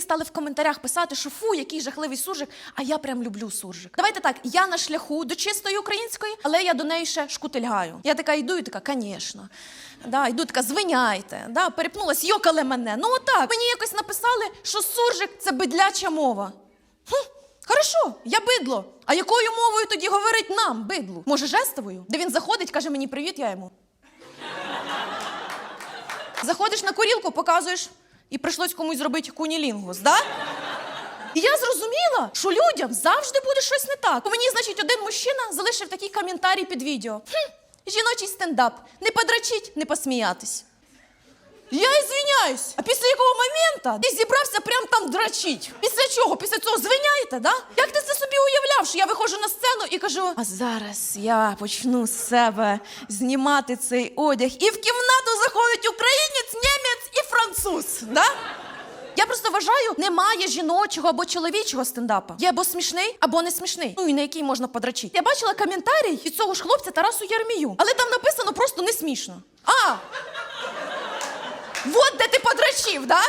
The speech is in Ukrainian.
стали в коментарях писати, що фу, який жахливий суржик, а я прям люблю суржик. Давайте так, я на шляху до чистої української, але я до неї ще шкутильгаю. Я така йду і така, звісно. Да, йду така, звиняйте, да, перепнулась, йокали мене. Ну отак. Мені якось написали, що суржик це бидляча мова. Хм, хорошо, я бидло. А якою мовою тоді говорить нам, бидлу? Може, жестовою? Де він заходить, каже мені привіт, я йому. Заходиш на курілку, показуєш, і прийшлось комусь зробити кунілінгус, да? І я зрозуміла, що людям завжди буде щось не так. Мені, значить, один мужчина залишив такий коментарій під відео. Хм, жіночий стендап. Не подрачить, не посміятись. Я извиняюсь. А після якого моменту ти зібрався прям там драчить? Після чого? Після цього звиняєте, да? Як ти це собі уявляв, що я виходжу на сцену і кажу: а зараз я почну з себе знімати цей одяг. І в кімнату заходить українець, німець француз. Да? Я просто вважаю, немає жіночого або чоловічого стендапа. Є або смішний, або не смішний. Ну і на який можна подрачити. Я бачила коментарі від цього ж хлопця Тарасу Єрмію, але там написано просто не смішно. А! От де ти подрачив, да?